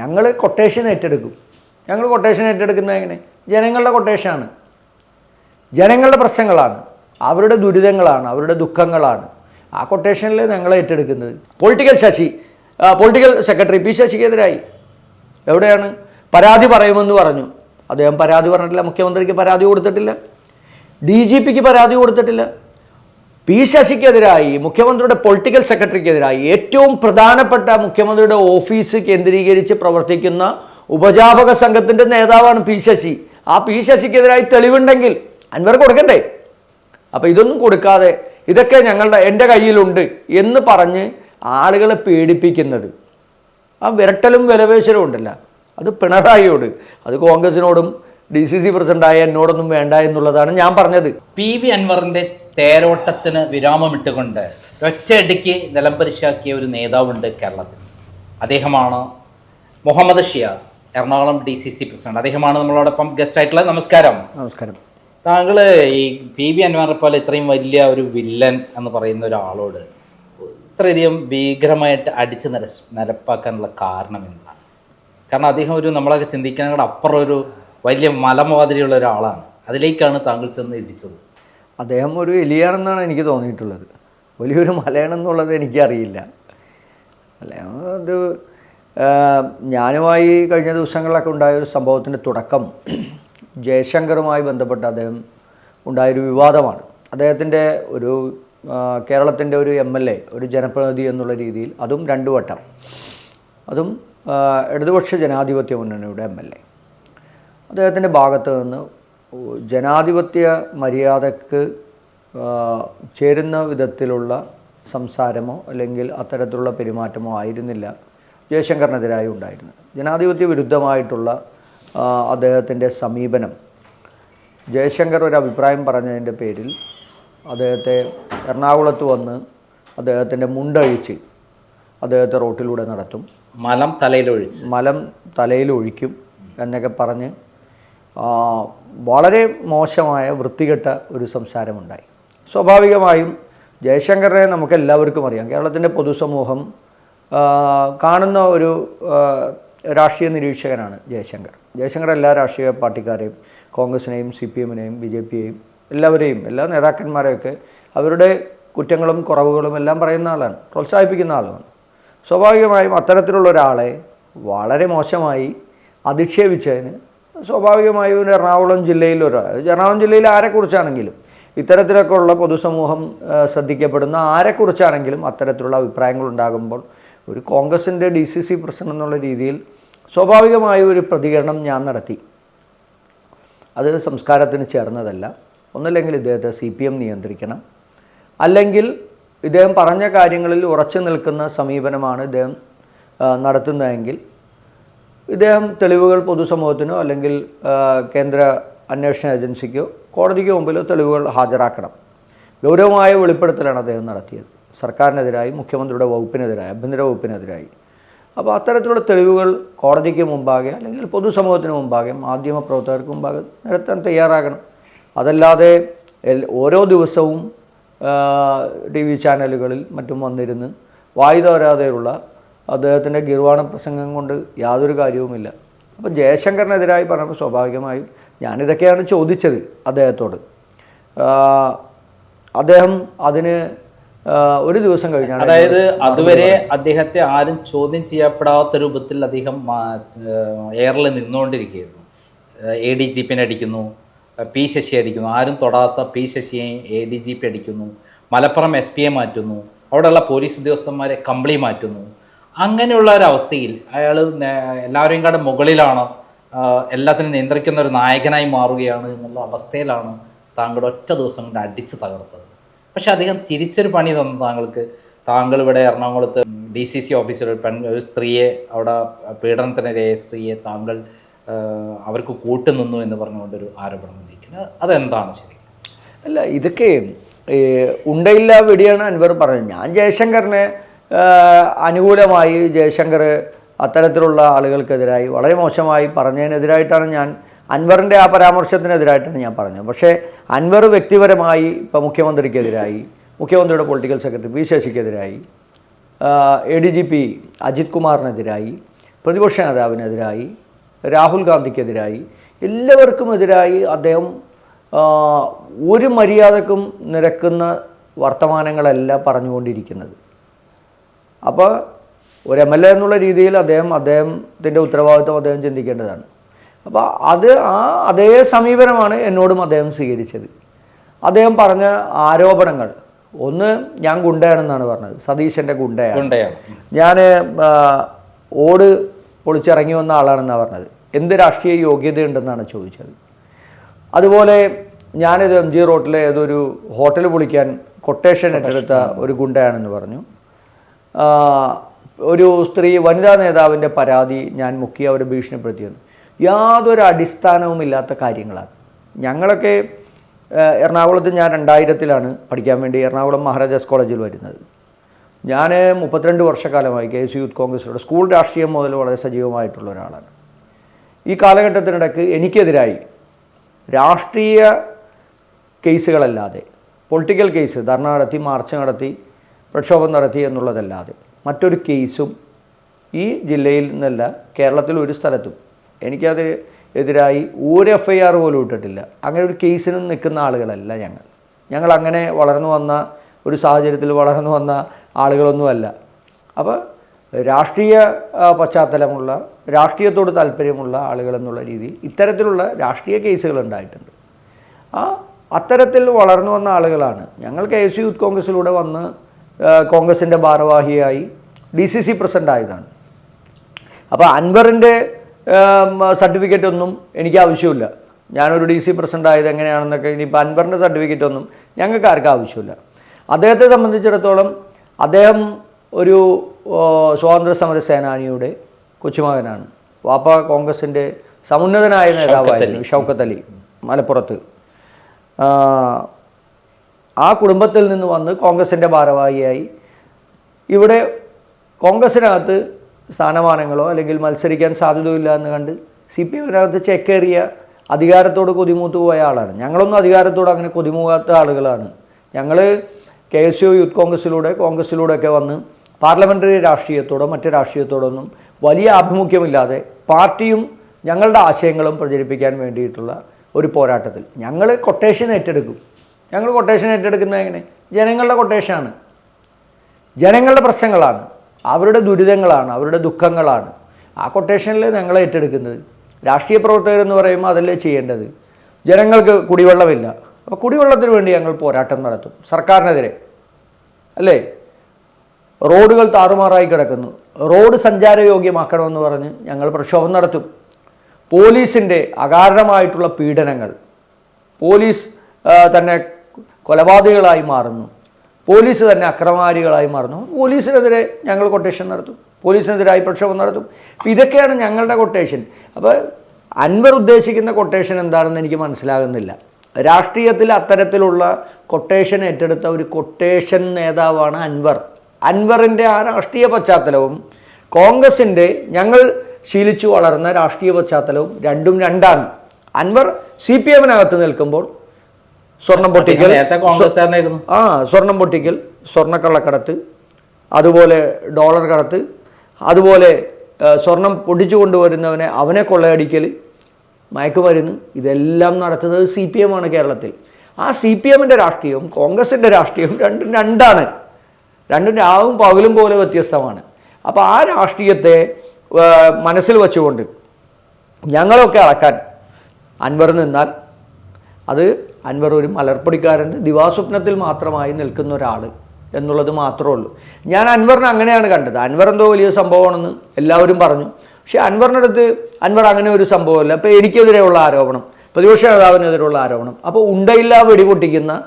ഞങ്ങൾ കൊട്ടേഷൻ ഏറ്റെടുക്കും. ഞങ്ങൾ കൊട്ടേഷൻ ഏറ്റെടുക്കുന്നത് എങ്ങനെ? ജനങ്ങളുടെ കൊട്ടേഷനാണ് ജനങ്ങളുടെ പ്രശ്നങ്ങളാണ്. അവരുടെ ദുരിതങ്ങളാണ്. അവരുടെ ദുഃഖങ്ങളാണ്. ആ കൊട്ടേഷനിൽ ഞങ്ങൾ ഏറ്റെടുക്കുന്നത്. Political Sasi political secretary P ശശിക്കെതിരായി. എവിടെയാണ്? പരാതി പറയുമെന്ന് പറഞ്ഞു. അദ്ദേഹം പരാതി പറഞ്ഞിട്ടില്ല. മുഖ്യമന്ത്രിക്ക് പരാതി കൊടുത്തിട്ടില്ല. ഡി ജി പിക്ക് പരാതി കൊടുത്തിട്ടില്ല. പി ശശിക്കെതിരായി മുഖ്യമന്ത്രിയുടെ പൊളിറ്റിക്കൽ സെക്രട്ടറിക്കെതിരായി ഏറ്റവും പ്രധാനപ്പെട്ട മുഖ്യമന്ത്രിയുടെ ഓഫീസ് കേന്ദ്രീകരിച്ച് പ്രവർത്തിക്കുന്ന ഉപജാപക സംഘത്തിന്റെ നേതാവാണ് പി ശശി. ആ പി ശശിക്കെതിരായി തെളിവുണ്ടെങ്കിൽ അൻവർ കൊടുക്കണ്ടേ? അപ്പോൾ ഇതൊന്നും കൊടുക്കാതെ ഇതൊക്കെ ഞങ്ങളുടെ എന്റെ കയ്യിലുണ്ട് എന്ന് പറഞ്ഞ് ആളുകളെ പേടിപ്പിക്കുന്നത്. ആ വിരട്ടലും വിലവേശലും ഉണ്ടല്ല. അത് പിണറായിയോട് അത് കോൺഗ്രസിനോടും ഡി സി സി പ്രസിഡന്റായ എന്നോടൊന്നും വേണ്ട എന്നുള്ളതാണ് ഞാൻ പറഞ്ഞത്. പി വി അൻവറിന്റെ തേരോട്ടത്തിന് വിരാമമിട്ടുകൊണ്ട് ഒറ്റയടിക്ക് നിലംപരിശാക്കിയ ഒരു നേതാവുണ്ട് കേരളത്തിൽ. അദ്ദേഹമാണ് Muhammad Shiyas Ernakulam D C C president. അദ്ദേഹമാണ് നമ്മളോടൊപ്പം ഗസ്റ്റ് ആയിട്ടുള്ളത്. നമസ്കാരം. നമസ്കാരം. താങ്കൾ ഈ പി വി അൻവറിനെ പോലെ ഇത്രയും വലിയ ഒരു വില്ലൻ എന്ന് പറയുന്ന ഒരാളോട് ഇത്രയധികം ഭീകരമായിട്ട് അടിച്ച് നിര നിരപ്പാക്കാനുള്ള കാരണം എന്താണ്? കാരണം അദ്ദേഹം ഒരു നമ്മളൊക്കെ ചിന്തിക്കാനുള്ള അപ്പുറം ഒരു വലിയ മലമാതിരിയുള്ള ഒരാളാണ്. അതിലേക്കാണ് താങ്കൾ ചെന്ന് ഇടിച്ചത്. അദ്ദേഹം ഒരു എലിയാണെന്നാണ് എനിക്ക് തോന്നിയിട്ടുള്ളത്. വലിയൊരു മലയാണെന്നുള്ളത് എനിക്കറിയില്ല. അല്ല അത് ഞാനുമായി കഴിഞ്ഞ ദിവസങ്ങളിലൊക്കെ ഉണ്ടായ ഒരു സംഭവത്തിന്റെ തുടക്കം ജയശങ്കറുമായി ബന്ധപ്പെട്ട് അദ്ദേഹം ഉണ്ടായൊരു വിവാദമാണ്. അദ്ദേഹത്തിന്റെ ഒരു കേരളത്തിന്റെ ഒരു എം എൽ എ ഒരു ജനപ്രതിനിധി എന്നുള്ള രീതിയിൽ അതും രണ്ടു വട്ടം. അതും ഇടതുപക്ഷ ജനാധിപത്യ മുന്നണിയുടെ എം എൽ എ. അദ്ദേഹത്തിന്റെ ഭാഗത്ത് നിന്ന് ജനാധിപത്യ മര്യാദയ്ക്ക് ചേരുന്ന വിധത്തിലുള്ള സംസാരമോ അല്ലെങ്കിൽ അത്തരത്തിലുള്ള പെരുമാറ്റമോ ആയിരുന്നില്ല ജയശങ്കറിനെതിരായി ഉണ്ടായിരുന്നത്. ജനാധിപത്യ വിരുദ്ധമായിട്ടുള്ള അദ്ദേഹത്തിന്റെ സമീപനം. ജയശങ്കർ ഒരു അഭിപ്രായം പറഞ്ഞതിന്റെ പേരിൽ അദ്ദേഹത്തെ എറണാകുളത്ത് വന്ന് അദ്ദേഹത്തിന്റെ മുണ്ടഴിച്ച് അദ്ദേഹത്തെ റോട്ടിലൂടെ നടത്തും. മലം തലയിലൊഴിച്ച്. മലം തലയിലൊഴിക്കും എന്നൊക്കെ പറഞ്ഞ് വളരെ മോശമായ വൃത്തികെട്ട ഒരു സംസാരമുണ്ടായി. സ്വാഭാവികമായും ജയശങ്കറിനെ നമുക്ക് എല്ലാവർക്കും അറിയാം. കേരളത്തിന്റെ പൊതുസമൂഹം കാണുന്ന ഒരു രാഷ്ട്രീയ നിരീക്ഷകനാണ് ജയശങ്കർ. ജയശങ്കർ എല്ലാ രാഷ്ട്രീയ പാർട്ടിക്കാരെയും കോൺഗ്രസിനെയും സി പി എമ്മിനെയും ബി ജെ പിയെയും എല്ലാവരെയും എല്ലാ നേതാക്കന്മാരെയൊക്കെ അവരുടെ കുറ്റങ്ങളും കുറവുകളും എല്ലാം പറയുന്ന ആളാണ് പ്രോത്സാഹിപ്പിക്കുന്ന ആളാണ്. സ്വാഭാവികമായും അത്തരത്തിലുള്ള ഒരാളെ വളരെ മോശമായി അധിക്ഷേപിച്ചതിന് സ്വാഭാവികമായും ഒരു എറണാകുളം ജില്ലയിൽ ഒരു എറണാകുളം ജില്ലയിൽ ആരെക്കുറിച്ചാണെങ്കിലും ഇത്തരത്തിലൊക്കെ ഉള്ള പൊതുസമൂഹം ശ്രദ്ധിക്കപ്പെടുന്ന ആരെക്കുറിച്ചാണെങ്കിലും അത്തരത്തിലുള്ള അഭിപ്രായങ്ങൾ ഉണ്ടാകുമ്പോൾ ഒരു കോൺഗ്രസിന്റെ ഡി സി സി പ്രസിഡന്റ് എന്നുള്ള രീതിയിൽ സ്വാഭാവികമായ ഒരു പ്രതികരണം ഞാൻ നടത്തി. അത് സംസ്കാരത്തിന് ചേർന്നതല്ല. ഒന്നല്ലെങ്കിൽ ഇദ്ദേഹത്തെ സി പി എം നിയന്ത്രിക്കണം. അല്ലെങ്കിൽ ഇദ്ദേഹം പറഞ്ഞ കാര്യങ്ങളിൽ ഉറച്ചു നിൽക്കുന്ന സമീപനമാണ് ഇദ്ദേഹം നടത്തുന്നതെങ്കിൽ ഇദ്ദേഹം തെളിവുകൾ പൊതുസമൂഹത്തിനോ അല്ലെങ്കിൽ കേന്ദ്ര അന്വേഷണ ഏജൻസിക്കോ കോടതിക്ക് മുമ്പിലോ തെളിവുകൾ ഹാജരാക്കണം. ഗൗരവമായ വെളിപ്പെടുത്തലാണ് അദ്ദേഹം നടത്തിയത്. സർക്കാരിനെതിരായി മുഖ്യമന്ത്രിയുടെ വകുപ്പിനെതിരായി ആഭ്യന്തര വകുപ്പിനെതിരായി. അപ്പോൾ അത്തരത്തിലുള്ള തെളിവുകൾ കോടതിക്ക് മുമ്പാകെ അല്ലെങ്കിൽ പൊതുസമൂഹത്തിന് മുമ്പാകെ മാധ്യമ പ്രവർത്തകർക്ക് മുമ്പാകെ നിരത്താൻ തയ്യാറാകണം. അതല്ലാതെ ഓരോ ദിവസവും ടി വി ചാനലുകളിൽ മറ്റും വന്നിരുന്ന് വായു തോരാതെയുള്ള അദ്ദേഹത്തിന്റെ ഗിർവാണ പ്രസംഗം കൊണ്ട് യാതൊരു കാര്യവുമില്ല. അപ്പോൾ ജയശങ്കറിനെതിരായി പറഞ്ഞപ്പോൾ സ്വാഭാവികമായും ഞാനിതൊക്കെയാണ് ചോദിച്ചത് അദ്ദേഹത്തോട്. അദ്ദേഹം അതിന് ഒരു ദിവസം കഴിഞ്ഞാണ് അതായത് അതുവരെ അദ്ദേഹത്തെ ആരും ചോദ്യം ചെയ്യപ്പെടാത്ത രൂപത്തിൽ അദ്ദേഹം എയറിൽ നിന്നുകൊണ്ടിരിക്കുകയായിരുന്നു. എ ഡി ജി പിന്നെ അടിക്കുന്നു പി ശശി അടിക്കുന്നു ആരും തൊടാത്ത പി ശശിയെ എ ഡി ജി പി അടിക്കുന്നു മലപ്പുറം എസ് പിയെ മാറ്റുന്നു അവിടെയുള്ള പോലീസ് ഉദ്യോഗസ്ഥന്മാരെ കമ്പിളി മാറ്റുന്നു അങ്ങനെയുള്ള ഒരു അവസ്ഥയിൽ അയാൾ എല്ലാവരെയും കാട് മുകളിലാണ് എല്ലാത്തിനും നിയന്ത്രിക്കുന്ന ഒരു നായകനായി മാറുകയാണ് എന്നുള്ള അവസ്ഥയിലാണ് താങ്കൾ ഒറ്റ ദിവസം കൊണ്ട് അടിച്ച് തകർത്തത്. പക്ഷെ അദ്ദേഹം തിരിച്ചൊരു പണി തന്നു താങ്കൾക്ക് താങ്കൾ ഇവിടെ എറണാകുളത്ത് ഡി സി സി ഓഫീസർ പെൺ ഒരു സ്ത്രീയെ അവിടെ പീഡനത്തിനിരയായ സ്ത്രീയെ താങ്കൾ അവർക്ക് കൂട്ടുനിന്നു എന്ന് പറഞ്ഞുകൊണ്ടൊരു ആരോപണം ഉന്നയിക്കുന്നത്. അതെന്താണ് ശരി? അല്ല ഇതൊക്കെ ഉണ്ടയില്ല വെടിയാണ് അൻവർ പറഞ്ഞത്. ഞാൻ ജയശങ്കറിനെ അനുകൂലമായി ജയശങ്കർ അത്തരത്തിലുള്ള ആളുകൾക്കെതിരായി വളരെ മോശമായി പറഞ്ഞതിനെതിരായിട്ടാണ് ഞാൻ അൻവറിന്റെ ആ പരാമർശത്തിനെതിരായിട്ടാണ് ഞാൻ പറഞ്ഞത്. പക്ഷേ അൻവർ വ്യക്തിപരമായി ഇപ്പോൾ മുഖ്യമന്ത്രിക്കെതിരായി മുഖ്യമന്ത്രിയുടെ political secretary P ശശിക്കെതിരായി A D G P Ajith കുമാറിനെതിരായി പ്രതിപക്ഷ നേതാവിനെതിരായി രാഹുൽ ഗാന്ധിക്കെതിരായി എല്ലാവർക്കും എതിരായി അദ്ദേഹം ഒരു മര്യാദക്കും നിരക്കുന്ന വർത്തമാനങ്ങളല്ല പറഞ്ഞുകൊണ്ടിരിക്കുന്നത്. അപ്പോൾ ഒരു എം എൽ എ എന്നുള്ള രീതിയിൽ അദ്ദേഹം അദ്ദേഹത്തിന്റെ ഉത്തരവാദിത്വം അദ്ദേഹം ചിന്തിക്കേണ്ടതാണ്. അപ്പോൾ അത് ആ അതേ സമീപനമാണ് എന്നോടും അദ്ദേഹം സ്വീകരിച്ചത്. അദ്ദേഹം പറഞ്ഞ ആരോപണങ്ങൾ ഒന്ന് ഞാൻ ഗുണ്ടയാണെന്നാണ് പറഞ്ഞത് സതീശന്റെ ഗുണ്ടയാണ്. ഗുണ്ടയാണ്. ഞാൻ ഓട് പൊളിച്ചിറങ്ങി വന്ന ആളാണെന്നാണ് പറഞ്ഞത്. എന്ത് രാഷ്ട്രീയ യോഗ്യതയുണ്ടെന്നാണ് ചോദിച്ചത്. അതുപോലെ ഞാനിത് എം ജി റോട്ടിലെ ഏതൊരു ഹോട്ടൽ പൊളിക്കാൻ കൊട്ടേഷൻ ഏറ്റെടുത്ത ഒരു ഗുണ്ടയാണെന്ന് പറഞ്ഞു. ഒരു സ്ത്രീ വനിതാ നേതാവിന്റെ പരാതി ഞാൻ മുക്കി അവരെ ഭീഷണിപ്പെടുത്തിയെന്ന് യാതൊരു അടിസ്ഥാനവും ഇല്ലാത്ത കാര്യങ്ങളാണ്. ഞങ്ങളൊക്കെ എറണാകുളത്ത് ഞാൻ രണ്ടായിരത്തിലാണ് പഠിക്കാൻ വേണ്ടി എറണാകുളം മഹാരാജാസ് കോളേജിൽ വരുന്നത്. ഞാൻ മുപ്പത്തിരണ്ട് വർഷക്കാലമായി കെ എസ് യൂത്ത് കോൺഗ്രസിലൂടെ സ്കൂൾ രാഷ്ട്രീയം മുതൽ വളരെ സജീവമായിട്ടുള്ള ഒരാളാണ്. ഈ കാലഘട്ടത്തിനിടയ്ക്ക് എനിക്കെതിരായി രാഷ്ട്രീയ കേസുകളല്ലാതെ പൊളിറ്റിക്കൽ കേസ് ധർണ നടത്തി മാർച്ച് നടത്തി പ്രക്ഷോഭം നടത്തി എന്നുള്ളതല്ലാതെ മറ്റൊരു കേസും ഈ ജില്ലയിൽ നിന്നല്ല കേരളത്തിൽ ഒരു സ്ഥലത്തും എനിക്കത് എതിരായി ഒരു എഫ് ഐ ആർ പോലും ഇട്ടിട്ടില്ല. അങ്ങനെ ഒരു കേസിനും നിൽക്കുന്ന ആളുകളല്ല ഞങ്ങൾ. ഞങ്ങൾ അങ്ങനെ വളർന്നു വന്ന ഒരു സാഹചര്യത്തിൽ വളർന്നു വന്ന ആളുകളൊന്നുമല്ല. അപ്പോൾ രാഷ്ട്രീയ പശ്ചാത്തലമുള്ള രാഷ്ട്രീയത്തോട് താല്പര്യമുള്ള ആളുകൾ എന്നുള്ള രീതിയിൽ ഇത്തരത്തിലുള്ള രാഷ്ട്രീയ കേസുകൾ ഉണ്ടായിട്ടുണ്ട്. ആ അത്തരത്തിൽ വളർന്നു വന്ന ആളുകളാണ്. ഞങ്ങൾ കെ എസ് യൂത്ത് കോൺഗ്രസിലൂടെ വന്ന് കോൺഗ്രസിന്റെ ഭാരവാഹിയായി ഡി സി സി പ്രസിഡന്റ് ആയതാണ് അപ്പോൾ അൻവറിന്റെ സർട്ടിഫിക്കറ്റ് ഒന്നും എനിക്ക് ആവശ്യമില്ല. ഞാനൊരു ഡി സി പ്രസിഡന്റ് ആയത് എങ്ങനെയാണെന്നൊക്കെ ഇനിയിപ്പോൾ അൻവറിന്റെ സർട്ടിഫിക്കറ്റ് ഒന്നും ഞങ്ങൾക്ക് ആർക്കും ആവശ്യമില്ല. അദ്ദേഹത്തെ സംബന്ധിച്ചിടത്തോളം അദ്ദേഹം ഒരു സ്വാതന്ത്ര്യ സമര സേനാനിയുടെ കൊച്ചുമകനാണ്. വാപ്പ കോൺഗ്രസിന്റെ സമുന്നതനായ നേതാവായിരുന്നു ഷൗക്കത്ത് അലി മലപ്പുറത്ത്. ആ, കുടുംബത്തിൽ നിന്ന് വന്ന് കോൺഗ്രസിന്റെ ഭാരവാഹിയായി. ഇവിടെ കോൺഗ്രസിനകത്ത് സ്ഥാനമാനങ്ങളോ അല്ലെങ്കിൽ മത്സരിക്കാൻ സാധ്യതയില്ല എന്ന് കണ്ട് സി പി എമ്മിനകത്ത് ചെക്കേറിയ അധികാരത്തോട് കൊതിമൂത്ത് പോയ ആളാണ്. ഞങ്ങളൊന്നും അധികാരത്തോട് അങ്ങനെ കൊതിമൂകാത്ത ആളുകളാണ്. ഞങ്ങൾ കെ എസ് യു യൂത്ത് കോൺഗ്രസിലൂടെ കോൺഗ്രസിലൂടെയൊക്കെ വന്ന് പാർലമെന്ററി രാഷ്ട്രീയത്തോടോ മറ്റ് രാഷ്ട്രീയത്തോടൊന്നും വലിയ ആഭിമുഖ്യമില്ലാതെ പാർട്ടിയും ഞങ്ങളുടെ ആശയങ്ങളും പ്രചരിപ്പിക്കാൻ വേണ്ടിയിട്ടുള്ള ഒരു പോരാട്ടത്തിൽ ഞങ്ങൾ കൊട്ടേഷൻ ഏറ്റെടുക്കും. ഞങ്ങൾ കൊട്ടേഷൻ ഏറ്റെടുക്കുന്നത് എങ്ങനെ? ജനങ്ങളുടെ കൊട്ടേഷനാണ് ജനങ്ങളുടെ പ്രശ്നങ്ങളാണ്. അവരുടെ ദുരിതങ്ങളാണ്. അവരുടെ ദുഃഖങ്ങളാണ്. ആ കൊട്ടേഷനിൽ ഞങ്ങൾ ഏറ്റെടുക്കുന്നത്. രാഷ്ട്രീയ പ്രവർത്തകർ എന്ന് പറയുമ്പോൾ അതല്ലേ ചെയ്യേണ്ടത്? ജനങ്ങൾക്ക് കുടിവെള്ളമില്ല. അപ്പോൾ കുടിവെള്ളത്തിന് വേണ്ടി ഞങ്ങൾ പോരാട്ടം നടത്തും. സർക്കാരിനെതിരെ. അല്ലേ? റോഡുകൾ താറുമാറായി കിടക്കുന്നു. റോഡ് സഞ്ചാരയോഗ്യമാക്കണമെന്ന് പറഞ്ഞ് ഞങ്ങൾ പ്രക്ഷോഭം നടത്തും. പോലീസിന്റെ അകാരണമായിട്ടുള്ള പീഡനങ്ങൾ. പോലീസ് തന്നെ കൊലപാതകളായി മാറുന്നു. പോലീസ് തന്നെ അക്രമാരികളായി മാറുന്നു. പോലീസിനെതിരെ ഞങ്ങൾ കൊട്ടേഷൻ നടത്തും. പോലീസിനെതിരായി പ്രക്ഷോഭം നടത്തും. അപ്പോൾ ഇതൊക്കെയാണ് ഞങ്ങളുടെ കൊട്ടേഷൻ അപ്പോൾ അൻവർ ഉദ്ദേശിക്കുന്ന കൊട്ടേഷൻ എന്താണെന്ന് എനിക്ക് മനസ്സിലാകുന്നില്ല. രാഷ്ട്രീയത്തിൽ അത്തരത്തിലുള്ള കൊട്ടേഷൻ ഏറ്റെടുത്ത ഒരു കൊട്ടേഷൻ നേതാവാണ് അൻവർ. അൻവറിന്റെ ആ രാഷ്ട്രീയ പശ്ചാത്തലവും കോൺഗ്രസിന്റെ ഞങ്ങൾ ശീലിച്ചു വളർന്ന രാഷ്ട്രീയ പശ്ചാത്തലവും രണ്ടും രണ്ടാണ്. അൻവർ സി പി എമ്മിനകത്ത് നിൽക്കുമ്പോൾ സ്വർണം പൊട്ടിക്കൽ ആ സ്വർണം പൊട്ടിക്കൽ സ്വർണക്കള്ളക്കടത്ത് അതുപോലെ ഡോളർ കടത്ത് അതുപോലെ സ്വർണം പൊടിച്ചു കൊണ്ടുവരുന്നവനെ അവനെ കൊള്ളയടിക്കൽ മയക്കുമരുന്ന് ഇതെല്ലാം നടത്തുന്നത് സി പി എം ആണ് കേരളത്തിൽ. ആ സി പി എമ്മിന്റെ രാഷ്ട്രീയവും കോൺഗ്രസിന്റെ രാഷ്ട്രീയവും രണ്ടും രണ്ടാണ്. രണ്ടും രാവും പകലും പോലെ വ്യത്യസ്തമാണ്. അപ്പോൾ ആ രാഷ്ട്രീയത്തെ മനസ്സിൽ വെച്ചുകൊണ്ട് ഞങ്ങളൊക്കെ അളക്കാൻ അൻവർ നിന്നാൽ അത് അൻവർ ഒരു മലർപ്പൊടിക്കാരൻ ദിവാസ്വപ്നത്തിൽ മാത്രമായി നിൽക്കുന്ന ഒരാൾ എന്നുള്ളത് മാത്രമേ ഉള്ളൂ. ഞാൻ അൻവറിനെ അങ്ങനെയാണ് കണ്ടത്. അൻവർ എന്തോ വലിയ സംഭവമാണെന്ന് എല്ലാവരും പറഞ്ഞു. പക്ഷേ അൻവറിന്റെ അടുത്ത് അൻവർ അങ്ങനെ ഒരു സംഭവമല്ല. അപ്പോൾ എനിക്കെതിരെയുള്ള ആരോപണം പ്രതിപക്ഷ നേതാവിനെതിരെയുള്ള ആരോപണം അപ്പോൾ ഉണ്ടയില്ല വെടിപൊട്ടിക്കുന്ന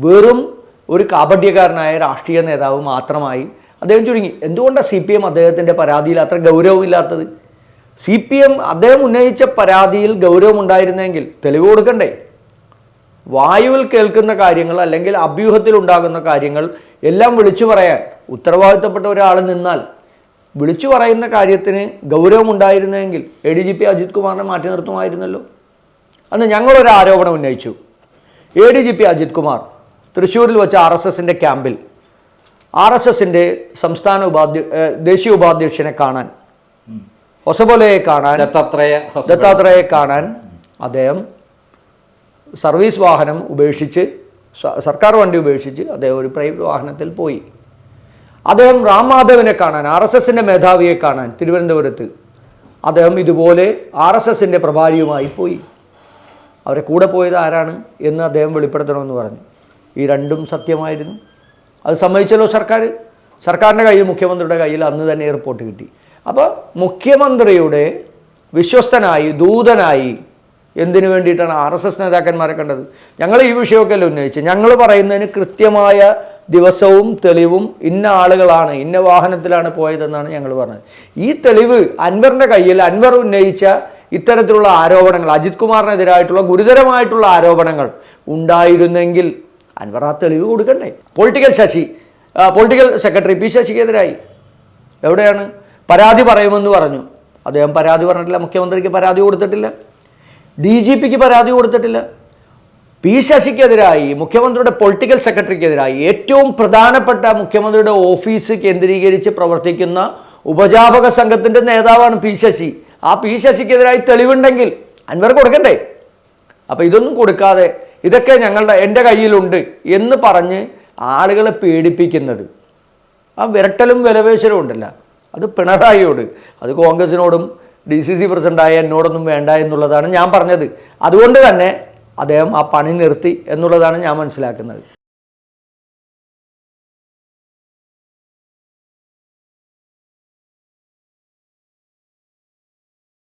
വെറും ഒരു കാപട്യക്കാരനായ രാഷ്ട്രീയ നേതാവ് മാത്രമായി അദ്ദേഹം ചുരുങ്ങി. എന്തുകൊണ്ടാണ് സി പി എം അദ്ദേഹത്തിന്റെ പരാതിയിൽ അത്ര ഗൗരവമില്ലാത്തത്? സി പി എം അദ്ദേഹം ഉന്നയിച്ച പരാതിയിൽ ഗൗരവമുണ്ടായിരുന്നെങ്കിൽ തെളിവ് കൊടുക്കണ്ടേ? വായുവിൽ കേൾക്കുന്ന കാര്യങ്ങൾ അല്ലെങ്കിൽ അഭ്യൂഹത്തിൽ ഉണ്ടാകുന്ന കാര്യങ്ങൾ എല്ലാം വിളിച്ചു പറയാൻ ഉത്തരവാദിത്തപ്പെട്ട ഒരാൾ നിന്നാൽ വിളിച്ചു പറയുന്ന കാര്യത്തിന് ഗൗരവമുണ്ടായിരുന്നെങ്കിൽ A D G P Ajith കുമാറിനെ മാറ്റി നിർത്തുമായിരുന്നല്ലോ. അന്ന് ഞങ്ങളൊരു ആരോപണം ഉന്നയിച്ചു. A D G P Ajith Kumar തൃശ്ശൂരിൽ വെച്ച ആർ എസ് എസിന്റെ ക്യാമ്പിൽ ആർ എസ് എസിന്റെ സംസ്ഥാന ഉപാധ്യ ദേശീയ ഉപാധ്യക്ഷനെ കാണാൻ ഹൊസബോലയെ കാണാൻ ദത്താത്രേയെ കാണാൻ അദ്ദേഹം സർവീസ് വാഹനം ഉപേക്ഷിച്ച് സർക്കാർ വണ്ടി ഉപേക്ഷിച്ച് അദ്ദേഹം ഒരു പ്രൈവറ്റ് വാഹനത്തിൽ പോയി. അദ്ദേഹം റാം മാധവിനെ കാണാൻ ആർ എസ് എസിന്റെ മേധാവിയെ കാണാൻ തിരുവനന്തപുരത്ത് അദ്ദേഹം ഇതുപോലെ ആർ എസ് എസിന്റെ പ്രഭാരിയുമായി പോയി. അവരെ കൂടെ പോയത് ആരാണ് എന്ന് അദ്ദേഹം വെളിപ്പെടുത്തണമെന്ന് പറഞ്ഞു. ഈ രണ്ടും സത്യമായിരുന്നു. അത് സമ്മതിച്ചല്ലോ സർക്കാർ. സർക്കാരിന്റെ കയ്യിൽ മുഖ്യമന്ത്രിയുടെ കയ്യിൽ അന്ന് തന്നെ റിപ്പോർട്ട് കിട്ടി. അപ്പോൾ മുഖ്യമന്ത്രിയുടെ വിശ്വസ്തനായി ദൂതനായി എന്തിനു വേണ്ടിയിട്ടാണ് ആർ എസ് എസ് നേതാക്കന്മാരെ കണ്ടത്? ഞങ്ങൾ ഈ വിഷയമൊക്കെ അല്ലേ ഉന്നയിച്ചു ഞങ്ങൾ പറയുന്നതിന് കൃത്യമായ ദിവസവും തെളിവും ഇന്ന ആളുകളാണ് ഇന്ന വാഹനത്തിലാണ് പോയതെന്നാണ് ഞങ്ങൾ പറഞ്ഞത്. ഈ തെളിവ് അൻവറിന്റെ കയ്യിൽ അൻവർ ഉന്നയിച്ച ഇത്തരത്തിലുള്ള ആരോപണങ്ങൾ അജിത് കുമാറിനെതിരായിട്ടുള്ള ഗുരുതരമായിട്ടുള്ള ആരോപണങ്ങൾ ഉണ്ടായിരുന്നെങ്കിൽ അൻവർ ആ തെളിവ് കൊടുക്കണ്ടേ? Political Sasi political secretary P ശശിക്കെതിരായി. എവിടെയാണ്? പരാതി പറയുമെന്ന് പറഞ്ഞു. അദ്ദേഹം പരാതി പറഞ്ഞിട്ടില്ല മുഖ്യമന്ത്രിക്ക് പരാതി കൊടുത്തിട്ടില്ല. ഡി ജി പിക്ക് പരാതി കൊടുത്തിട്ടില്ല. പി ശശിക്കെതിരായി മുഖ്യമന്ത്രിയുടെ പൊളിറ്റിക്കൽ സെക്രട്ടറിക്കെതിരായി ഏറ്റവും പ്രധാനപ്പെട്ട മുഖ്യമന്ത്രിയുടെ ഓഫീസ് കേന്ദ്രീകരിച്ച് പ്രവർത്തിക്കുന്ന ഉപജാപക സംഘത്തിന്റെ നേതാവാണ് പി ശശി. ആ പി ശശിക്കെതിരായി തെളിവുണ്ടെങ്കിൽ അൻവർ കൊടുക്കണ്ടേ? അപ്പോൾ ഇതൊന്നും കൊടുക്കാതെ ഇതൊക്കെ ഞങ്ങളുടെ എന്റെ കയ്യിലുണ്ട് എന്ന് പറഞ്ഞ് ആളുകളെ പേടിപ്പിക്കുന്നത്. ആ വിരട്ടലും വിലവേശലും ഉണ്ടല്ല. അത് പിണറായിയോട് അത് കോൺഗ്രസിനോടും ഡി സി സി പ്രസിഡന്റായ എന്നോടൊന്നും വേണ്ട എന്നുള്ളതാണ് ഞാൻ പറഞ്ഞത്. അതുകൊണ്ട് തന്നെ അദ്ദേഹം ആ പണി നിർത്തി എന്നുള്ളതാണ് ഞാൻ മനസ്സിലാക്കുന്നത്.